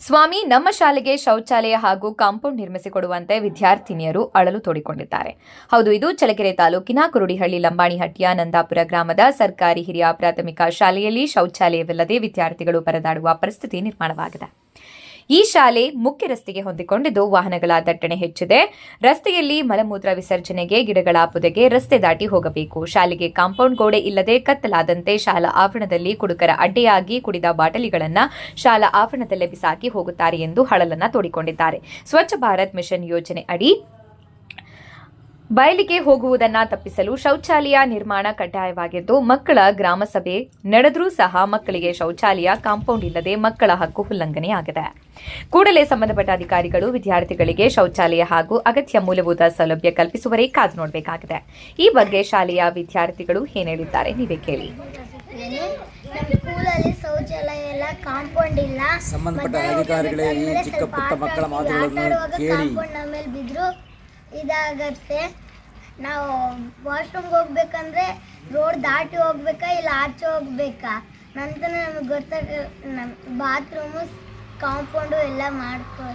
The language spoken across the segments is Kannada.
ಸ್ವಾಮಿ, ನಮ್ಮ ಶಾಲೆಗೆ ಶೌಚಾಲಯ ಹಾಗೂ ಕಾಂಪೌಂಡ್ ನಿರ್ಮಿಸಿಕೊಡುವಂತೆ ವಿದ್ಯಾರ್ಥಿನಿಯರು ಅಳಲು ತೋಡಿಕೊಂಡಿದ್ದಾರೆ. ಹೌದು, ಇದು ಚಳ್ಳಕೆರೆ ತಾಲೂಕಿನ ಕುರುಡಿಹಳ್ಳಿ ಲಂಬಾಣಿಹಟ್ಟಿಯ ನಂದಾಪುರ ಗ್ರಾಮದ ಸರ್ಕಾರಿ ಹಿರಿಯ ಪ್ರಾಥಮಿಕ ಶಾಲೆಯಲ್ಲಿ ಶೌಚಾಲಯವಿಲ್ಲದೆ ವಿದ್ಯಾರ್ಥಿಗಳು ಪರದಾಡುವ ಪರಿಸ್ಥಿತಿ ನಿರ್ಮಾಣವಾಗಿದೆ. ಈ ಶಾಲೆ ಮುಖ್ಯ ರಸ್ತೆಗೆ ಹೊಂದಿಕೊಂಡಿದ್ದು ವಾಹನಗಳ ದಟ್ಟಣೆ ಹೆಚ್ಚಿದೆ. ರಸ್ತೆಯಲ್ಲಿ ಮಲಮೂತ್ರ ವಿಸರ್ಜನೆಗೆ ಗಿಡಗಳ ಪೊದೆಗೆ ರಸ್ತೆ ದಾಟಿ ಹೋಗಬೇಕು. ಶಾಲೆಗೆ ಕಾಂಪೌಂಡ್ ಗೋಡೆ ಇಲ್ಲದೆ ಕತ್ತಲಾದಂತೆ ಶಾಲಾ ಆವರಣದಲ್ಲಿ ಕುಡುಕರ ಅಡ್ಡೆಯಾಗಿ ಕುಡಿದ ಬಾಟಲಿಗಳನ್ನ ಶಾಲಾ ಆವರಣದಲ್ಲೇ ಬಿಸಾಕಿ ಹೋಗುತ್ತಾರೆ ಎಂದು ಹಳಲನ್ನ ತೋಡಿಕೊಂಡಿದ್ದಾರೆ. ಸ್ವಚ್ಛ ಭಾರತ್ ಮಿಷನ್ ಯೋಜನೆ ಅಡಿ ಬಯಲಿಗೆ ಹೋಗುವುದನ್ನ ತಪ್ಪಿಸಲು ಶೌಚಾಲಯ ನಿರ್ಮಾಣ ಕಡ್ಡಾಯವಾಗಿದ್ದು ಮಕ್ಕಳ ಗ್ರಾಮಸಭೆ ನಡೆದರೂ ಸಹ ಮಕ್ಕಳಿಗೆ ಶೌಚಾಲಯ ಕಾಂಪೌಂಡ್ ಇಲ್ಲದೆ ಮಕ್ಕಳ ಹಕ್ಕು ಉಲ್ಲಂಘನೆಯಾಗಿದೆ ಕೂಡಲೇ ಸಂಬಂಧಪಟ್ಟ ಅಧಿಕಾರಿಗಳು ವಿದ್ಯಾರ್ಥಿಗಳಿಗೆ ಶೌಚಾಲಯ ಹಾಗೂ ಅಗತ್ಯ ಮೂಲಭೂತ ಸೌಲಭ್ಯ ಕಲ್ಪಿಸುವರೇ ಕಾದು ನೋಡಬೇಕಾಗಿದೆ. ಈ ಬಗ್ಗೆ ಶಾಲೆಯ ವಿದ್ಯಾರ್ಥಿಗಳು ಏನ್ ಹೇಳಿದ್ದಾರೆ ನೀವೇ ಕೇಳಿ. ಏನು? ಶೌಚಾಲಯ ಇಲ್ಲ ಕಾಂಪೌಂಡ್ ಇಲ್ಲ. ಸಂಬಂಧಪಟ್ಟ ಅಧಿಕಾರಿಗಳೇ ಈ ಚಿಕ್ಕ ಪುಟ್ಟ ಮಕ್ಕಳ. ಮಾತುಗಳನ್ನು ಕೇಳಿ. ಇದಾಗತ್ತೆ. ನಾವು ವಾಶ್ರೂಮ್ಗೆ ಹೋಗ್ಬೇಕಂದ್ರೆ ರೋಡ್ ದಾಟಿ ಹೋಗ್ಬೇಕಾ ಇಲ್ಲ ಆಚೆ ಹೋಗ್ಬೇಕಾ? ನಂತರ ನಮಗೆ ಗೊತ್ತಾಗ ನಮ್ಮ ಬಾತ್ರೂಮು ಕಾಂಪೌಂಡು ಎಲ್ಲ ಮಾಡ್ಕೊ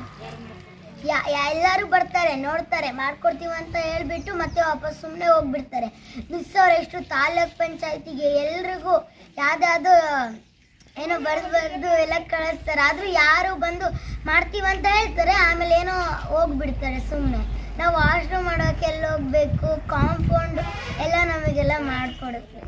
ಯಾ ಎಲ್ಲರೂ ಬರ್ತಾರೆ, ನೋಡ್ತಾರೆ, ಮಾಡ್ಕೊಡ್ತೀವಿ ಅಂತ ಹೇಳ್ಬಿಟ್ಟು ಮತ್ತೆ ವಾಪಸ್ ಸುಮ್ಮನೆ ಹೋಗ್ಬಿಡ್ತಾರೆ. ಮಿಸ್ ಎಷ್ಟು ತಾಲೂಕ್ ಪಂಚಾಯತಿಗೆ ಎಲ್ರಿಗೂ ಯಾವ್ದಾದ್ರು ಏನೋ ಬರೆದು ಬರೆದು ಎಲ್ಲ ಕಳಿಸ್ತಾರೆ. ಆದರೂ ಯಾರು ಬಂದು ಮಾಡ್ತೀವಂತ ಹೇಳ್ತಾರೆ. ಆಮೇಲೆ ಏನೋ ಹೋಗ್ಬಿಡ್ತಾರೆ ಸುಮ್ಮನೆ ನಾವು ವಾಶ್ರೂಮ್ ಮಾಡೋಕೆ ಎಲ್ಲ ಹೋಗ್ಬೇಕು? ಕಾಂಪೌಂಡ್ ಎಲ್ಲ ನಮಗೆಲ್ಲ ಮಾಡಿಕೊಡುತ್ತೆ.